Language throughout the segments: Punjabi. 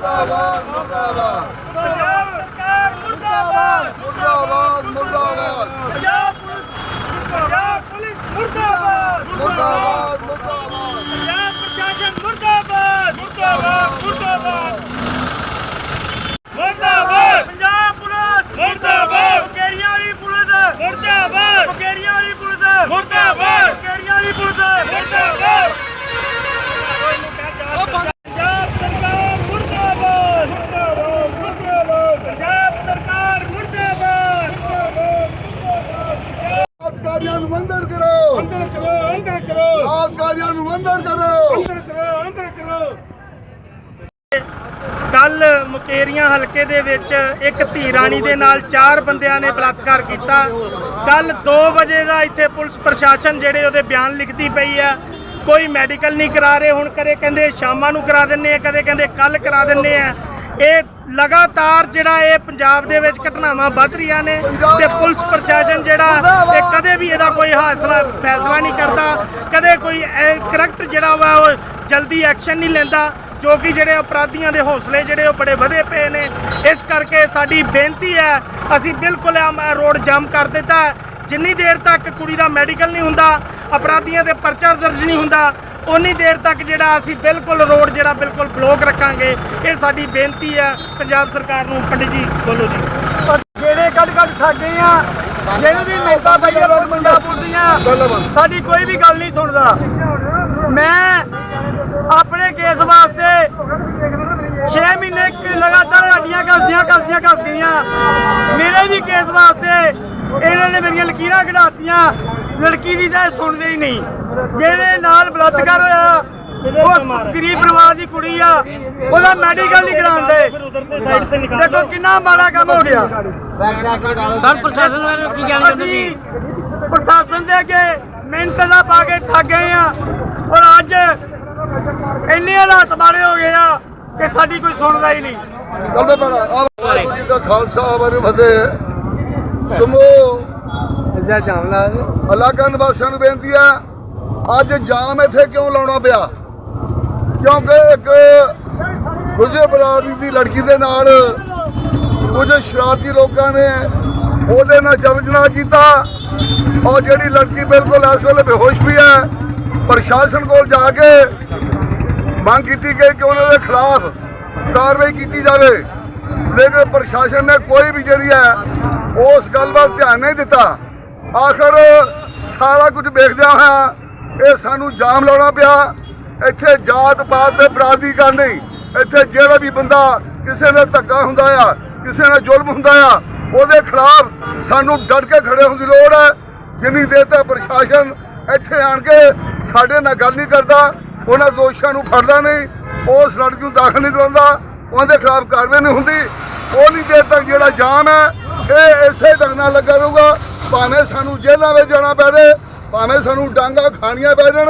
ਮੁਰਦਾਬਾਦ ਮੁਰਦਾਬਾਦ ਪੰਜਾਬ ਸਰਕਾਰ ਮੁਰਦਾਬਾਦ ਮੁਰਦਾਬਾਦ ਮੁਰਦਾਬਾਦ ਪੰਜਾਬ ਪੁਲਿਸ ਪੰਜਾਬ ਪੁਲਿਸ ਮੁਰਦਾਬਾਦ ਮੁਰਦਾਬਾਦ ਮੁਰਦਾਬਾਦ ਪੰਜਾਬ ਪ੍ਰਸ਼ਾਸਨ ਮੁਰਦਾਬਾਦ ਮੁਰਦਾਬਾਦ ਮੁਰਦਾਬਾਦ ਮੁਰਦਾਬਾਦ ਪੰਜਾਬ ਪੁਲਿਸ ਮੁਰਦਾਬਾਦ ਮੁਕੇਰੀਆਂ ਵਾਲੀ ਪੁਲਿਸ ਮੁਰਦਾਬਾਦ ਮੁਕੇਰੀਆਂ ਵਾਲੀ ਅੰਦਰ ਕਰੋ। ਅੰਦਰ ਕਰੋ ਅੰਦਰ ਕਰੋ। ਕੱਲ ਮੁਕੇਰੀਆਂ ਹਲਕੇ ਦੇ ਵਿੱਚ ਇੱਕ ਧੀ ਰਾਣੀ ਦੇ ਨਾਲ ਚਾਰ ਬੰਦਿਆਂ ਨੇ ਬਲਾਤਕਾਰ ਕੀਤਾ। ਕੱਲ 2 ਵਜੇ ਦਾ ਇੱਥੇ ਪੁਲਿਸ ਪ੍ਰਸ਼ਾਸਨ ਜਿਹੜੇ ਉਹਦੇ ਬਿਆਨ ਲਿਖਦੀ ਪਈ ਆ। ਕੋਈ ਮੈਡੀਕਲ ਨਹੀਂ ਕਰਾ ਰਹੇ, ਹੁਣ ਕਦੇ ਕਹਿੰਦੇ ਸ਼ਾਮਾਂ ਨੂੰ ਕਰਾ ਦਿੰਨੇ ਆ, ਕਦੇ ਕਹਿੰਦੇ ਕੱਲ ਕਰਾ ਦਿੰਨੇ ਆ। ਇਹ ਲਗਾਤਾਰ ਜਿਹੜਾ ਇਹ ਪੰਜਾਬ ਦੇ ਵਿੱਚ ਘਟਨਾਵਾਂ ਵੱਧ ਰਹੀਆਂ ਨੇ ਤੇ ਪੁਲਿਸ ਪ੍ਰਸ਼ਾਸਨ ਜਿਹੜਾ ਇਹ ਕਦੇ ਵੀ ਇਹਦਾ ਕੋਈ ਹਾਸਲਾ, ਫੈਸਲਾ ਨਹੀਂ ਕਰਦਾ, ਕਦੇ ਕੋਈ ਕਰੈਕਟ ਜਿਹੜਾ ਵਾ ਉਹ ਜਲਦੀ ਐਕਸ਼ਨ ਨਹੀਂ ਲੈਂਦਾ, ਜੋ ਕਿ ਜਿਹੜੇ ਅਪਰਾਧੀਆਂ ਦੇ ਹੌਸਲੇ ਜਿਹੜੇ ਉਹ ਬੜੇ ਵਧੇ ਪਏ ਨੇ। ਇਸ ਕਰਕੇ ਸਾਡੀ ਬੇਨਤੀ ਹੈ, ਅਸੀਂ ਬਿਲਕੁਲ ਰੋਡ ਜਾਮ ਕਰ ਦਿੱਤਾ। ਜਿੰਨੀ ਦੇਰ ਤੱਕ ਕੁੜੀ ਦਾ ਮੈਡੀਕਲ ਨਹੀਂ ਹੁੰਦਾ, ਅਪਰਾਧੀਆਂ ਦੇ ਪਰਚਾ ਦਰਜ ਨਹੀਂ ਹੁੰਦਾ ਉਨੀ ਦੇਰ ਤੱਕ ਜਿਹੜਾ ਅਸੀਂ ਬਿਲਕੁਲ ਰੋਡ ਜਿਹੜਾ ਬਿਲਕੁਲ ਬਲੌਕ ਰੱਖਾਂਗੇ, ਇਹ ਸਾਡੀ ਬੇਨਤੀ ਹੈ ਪੰਜਾਬ ਸਰਕਾਰ ਨੂੰ, ਪੰਡਿਤ ਜੀ ਬੋਲੋ ਜੀ। ਜਿਹੜੇ ਕੱਢ ਕੱਢ ਸਕਦੇ ਆ, ਜਿਹੜੇ ਵੀ ਨੇਤਾ ਬਈਏ ਲੋਕ ਪੰਜਾਬ ਦੀਆਂ ਸਾਡੀ ਕੋਈ ਵੀ ਗੱਲ ਨਹੀਂ ਸੁਣਦਾ। ਮੈਂ ਆਪਣੇ ਕੇਸ ਵਾਸਤੇ 6 ਮਹੀਨੇ ਲਗਾਤਾਰ ਹੱਡੀਆਂ ਕੱਸਦੀਆਂ ਕੱਸਦੀਆਂ ਕੱਸ ਗਈਆਂ ਮੇਰੇ ਵੀ ਕੇਸ ਵਾਸਤੇ ਇਹਨਾਂ ਨੇ ਮੇਰੀਆਂ ਲਕੀਰਾਂ ਕਢਾਤੀਆਂ, ਲੜਕੀ ਦੀ ਤਾਂ ਸੁਣਦੇ ਹੀ ਨਹੀਂ। ਜਿਹਦੇ ਨਾਲ ਬਲਾਤਕਾਰ ਹੋਇਆ ਉਹ ਗਰੀਬ ਪਰਿਵਾਰ ਦੀ ਕੁੜੀ ਆ ਉਹਦਾ ਮੈਡੀਕਲ ਨਹੀਂ ਕਰਾਉਂਦੇ। ਦੇਖੋ ਕਿੰਨਾ ਮਾੜਾ ਕੰਮ ਹੋ ਗਿਆ। ਸਰ ਪ੍ਰਸ਼ਾਸਨ ਵਾਲੇ ਕੀ ਅਸੀਂ ਪ੍ਰਸ਼ਾਸਨ ਦੇ ਅੱਗੇ ਮਿਹਨਤ ਦਾ ਪਾ ਕੇ ਥੱਕ ਗਏ ਆ। ਔਰ ਅੱਜ ਇੰਨੇ ਹਾਲਾਤ ਮਾੜੇ ਹੋ ਗਏ ਆ ਕਿ ਸਾਡੀ ਕੋਈ ਸੁਣਦਾ ਹੀ ਨਹੀਂ। ਚੱਲਦੇ ਪੈਣਾ ਆ ਵਾਹਿਗੁਰੂ ਜੀ ਦਾ ਖਾਲਸਾ ਵਾਹਿਗੁਰੂ ਫਤਿਹ ਸਮੋ ਇਲਾਕਾ ਨਿਵਾਸੀਆਂ ਨੂੰ ਬੇਨਤੀ ਹੈ ਅੱਜ ਜਾਮ ਇੱਥੇ ਕਿਉਂ ਲਾਉਣਾ ਪਿਆ? ਕਿਉਂਕਿ ਇੱਕ ਗੁਰਜਰ ਬਰਾਦਰੀ ਦੀ ਲੜਕੀ ਦੇ ਨਾਲ ਕੁਝ ਸ਼ਰਾਰਤੀ ਲੋਕਾਂ ਨੇ ਉਹਦੇ ਨਾਲ ਜਬਜਨਾ ਕੀਤਾ। ਔਰ ਜਿਹੜੀ ਲੜਕੀ ਬਿਲਕੁਲ ਇਸ ਵੇਲੇ ਬੇਹੋਸ਼ ਵੀ ਹੈ, ਪ੍ਰਸ਼ਾਸਨ ਕੋਲ ਜਾ ਕੇ ਮੰਗ ਕੀਤੀ ਗਈ ਕਿ ਉਹਨਾਂ ਦੇ ਖਿਲਾਫ ਕਾਰਵਾਈ ਕੀਤੀ ਜਾਵੇ। ਲੇਕਿਨ ਪ੍ਰਸ਼ਾਸਨ ਨੇ ਕੋਈ ਵੀ ਜਿਹੜੀ ਹੈ, ਉਸ ਗੱਲ ਵੱਲ ਧਿਆਨ ਨਹੀਂ ਦਿੱਤਾ। ਆਖਰ ਸਾਰਾ ਕੁਝ ਵੇਖਦਿਆਂ ਹੋਇਆ ਇਹ ਸਾਨੂੰ ਜਾਮ ਲਾਉਣਾ ਪਿਆ। ਇੱਥੇ ਜਾਤ ਪਾਤ ਤੇ ਬਰਾਦਰੀ ਗੱਲ ਨਹੀਂ। ਇੱਥੇ ਜਿਹੜਾ ਵੀ ਬੰਦਾ ਕਿਸੇ ਨਾਲ ਧੱਕਾ ਹੁੰਦਾ ਆ, ਕਿਸੇ ਨਾਲ ਜ਼ੁਲਮ ਹੁੰਦਾ ਆ, ਉਹਦੇ ਖਿਲਾਫ ਸਾਨੂੰ ਡਟ ਕੇ ਖੜੇ ਹੋਣ ਦੀ ਲੋੜ ਹੈ। ਜਿੰਨੀ ਦੇਰ ਤੱਕ ਪ੍ਰਸ਼ਾਸਨ ਇੱਥੇ ਆਣ ਕੇ ਸਾਡੇ ਨਾਲ ਗੱਲ ਨਹੀਂ ਕਰਦਾ, ਉਹਨਾਂ ਦੋਸ਼ਾਂ ਨੂੰ ਫੜਦਾ ਨਹੀਂ, ਉਸ ਲੜਕੀ ਨੂੰ ਦਾਖਲ ਨਹੀਂ ਕਰਾਉਂਦਾ, ਉਹਦੇ ਖਿਲਾਫ ਕਾਰਵਾਈ ਨਹੀਂ ਹੁੰਦੀ। ਉਨੀ ਦੇਰ ਤੱਕ ਜਿਹੜਾ ਜਾਮ ਹੈ, ਇਹ ਇਸੇ ਢੰਗ ਨਾਲ ਲੱਗਾ ਰਹੂਗਾ। ਭਾਵੇਂ ਸਾਨੂੰ ਜੇਲ੍ਹਾਂ ਵਿੱਚ ਜਾਣਾ ਪਵੇ ਭਾਵੇਂ ਸਾਨੂੰ ਡਾਂਗਾ ਖਾਣੀਆਂ ਪੈ ਜਾਣ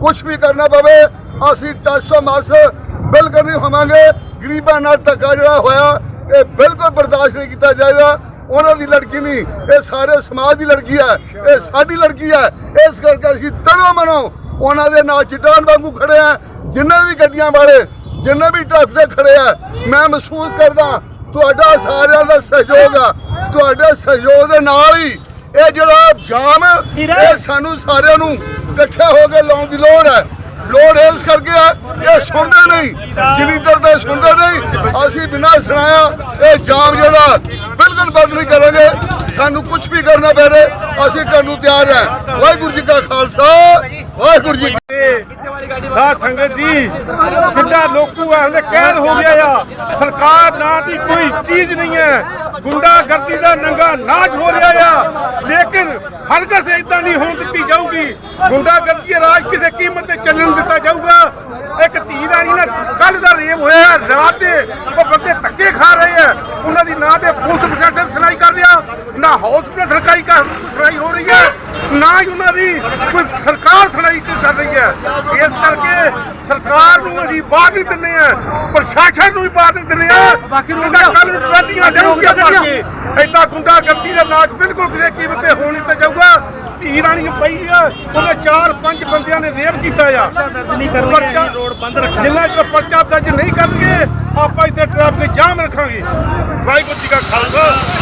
ਕੁਝ ਵੀ ਕਰਨਾ ਪਵੇ, ਅਸੀਂ ਟੱਚ ਤੋਂ ਮਸ ਬਿਲਕੁਲ ਨਹੀਂ ਹੋਵਾਂਗੇ। ਗਰੀਬਾਂ ਨਾਲ ਧੱਕਾ ਜਿਹੜਾ ਹੋਇਆ, ਇਹ ਬਿਲਕੁਲ ਬਰਦਾਸ਼ਤ ਨਹੀਂ ਕੀਤਾ ਜਾਏਗਾ। ਉਹਨਾਂ ਦੀ ਲੜਕੀ ਨਹੀਂ, ਇਹ ਸਾਰੇ ਸਮਾਜ ਦੀ ਲੜਕੀ ਹੈ। ਇਹ ਸਾਡੀ ਲੜਕੀ ਹੈ। ਇਸ ਕਰਕੇ ਅਸੀਂ ਤਨੋ ਮਨੋ ਉਹਨਾਂ ਦੇ ਨਾਲ ਚਟਾਨ ਵਾਂਗੂ ਖੜੇ ਆ ਜਿੰਨੇ ਵੀ ਗੱਡੀਆਂ ਵਾਲੇ, ਜਿੰਨੇ ਵੀ ਟਰੱਕ ਤੇ ਖੜੇ ਆ, ਮੈਂ ਮਹਿਸੂਸ ਕਰਦਾ, ਤੁਹਾਡਾ ਸਾਰਿਆਂ ਦਾ ਸਹਿਯੋਗ ਆ। ਤੁਹਾਡੇ ਸਹਿਯੋਗ ਦੇ ਨਾਲ ਹੀ ਇਹ ਜਾਮ ਇਹ ਸਾਨੂੰ ਸਾਰਿਆਂ ਨੂੰ ਇਕੱਠੇ ਹੋ ਕੇ ਲਾਉਣ ਦੀ ਲੋੜ ਹੈ। ਲੋੜ ਇਸ ਕਰਕੇ ਆ ਇਹ ਸੁਣਦੇ ਨਹੀਂ। ਜਿੰਨੀ ਦੇਰ ਤੱਕ ਸੁਣਦੇ ਨਹੀਂ। ਅਸੀਂ ਬਿਨਾਂ ਸੁਣਾਇਆ ਇਹ ਜਾਮ ਜਿਹੜਾ ਬਿਲਕੁਲ ਬੰਦ ਨਹੀਂ ਕਰਾਂਗੇ। ਸਾਨੂੰ ਕੁਝ ਵੀ ਕਰਨਾ ਪੈ ਜੇ ਅਸੀਂ ਕਰਨ ਨੂੰ ਤਿਆਰ ਹੈ। ਵਾਹਿਗੁਰੂ ਜੀ ਕਾ ਖਾਲਸਾ ਵਾਹਿਗੁਰੂ ਜੀ ਸਾਧ ਸੰਗਤ ਜੀ ਕਿੱਡਾ ਲੋਕੂ ਹੈ ਉਹਨੇ ਕਹਿਰ ਹੋ ਗਿਆ ਆ। ਸਰਕਾਰ ਨਾਂ ਦੀ ਕੋਈ ਚੀਜ਼ ਨਹੀਂ ਹੈ। ਗੁੰਡਾਗਰਦੀ ਦਾ ਨੰਗਾ ਨਾਚ ਹੋ ਰਿਹਾ ਆ, ਲੇਕਿਨ ਹਰਗਜ਼ ਇਦਾਂ ਨਹੀਂ ਹੋਣ ਦਿੱਤੀ ਜਾਊਗੀ। ਗੁੰਡਾਗਰਦੀ ਦਾ ਰਾਜ ਕਿਸੇ ਕੀਮਤ ਤੇ ਚੱਲਣ ਦਿੱਤਾ ਜਾਊਗਾ। ਇੱਕ ਧੀ ਰਾਣੀ ਨਾਲ ਕੱਲ ਦਾ ਰੇਪ ਹੋਇਆ ਰਾਤ ਦੇ ਉਹ ਬੰਦੇ ਧੱਕੇ ਖਾ ਰਹੇ ਆ। ਉਹਨਾਂ ਦੀ ਨਾ ਤੇ ਪੁਲਿਸ ਪ੍ਰਸ਼ਾਸਨ ਸੁਣਾਈ ਕਰ ਰਿਹਾ, ਨਾ ਹਸਪੀਟਲ ਸਰਕਾਰੀ ਕਰ ਸੁਣਾਈ ਹੋ ਰਹੀ ਹੈ ਨਾ ਹੀ ਉਹਨਾਂ ਦੀ ਕੋਈ ਸਰਕਾਰ ਸੁਣਾਈ ਕਰ ਰਹੀ ਹੈ ਇਸ ਕਰਕੇ ਸਰਕਾਰ ਨੂੰ ਅਸੀਂ ਬਾਤ ਨਹੀਂ ਦਿੰਦੇ ਆ ਪ੍ਰਸ਼ਾਸਨ ਨੂੰ ਵੀ ਬਾਤ ਨਹੀਂ ਦਿੰਦੇ ਆ ਬਾਕੀ ਨੂੰ ਕੱਲ ਨੂੰ ਟਰਾਲੀਆਂ ਜਾਊਗੀਆਂ ਭਰ ਕੇ ਐਦਾਂ ਗੁੰਡਾਗਰਦੀ ਦਾ ਨਾਚ ਬਿਲਕੁਲ ਕਿਸੇ ਕੀਮਤ ਤੇ ਹੋਣ ਨਹੀਂ ਦਿੱਤਾ ਜਾਊਗਾ। ਧੀ ਰਾਣੀ ਪਈ ਆ। ਉਹਨੇ ਚਾਰ ਪੰਜ ਬੰਦਿਆਂ ਨੇ ਰੇਪ ਕੀਤਾ ਆ। ਪਰਚਾ ਰੋਡ ਬੰਦ ਰੱਖਾਂਗੇ। ਜਿੰਨਾ ਚਿਰ ਪਰਚਾ ਦਰਜ ਨਹੀਂ ਕਰਨਗੇ ਆਪਾਂ ਇੱਥੇ ਟ੍ਰੈਫਿਕ ਜਾਮ ਰੱਖਾਂਗੇ। ਵਾਹਿਗੁਰੂ ਜੀ ਕਾ ਖਾਲਸਾ।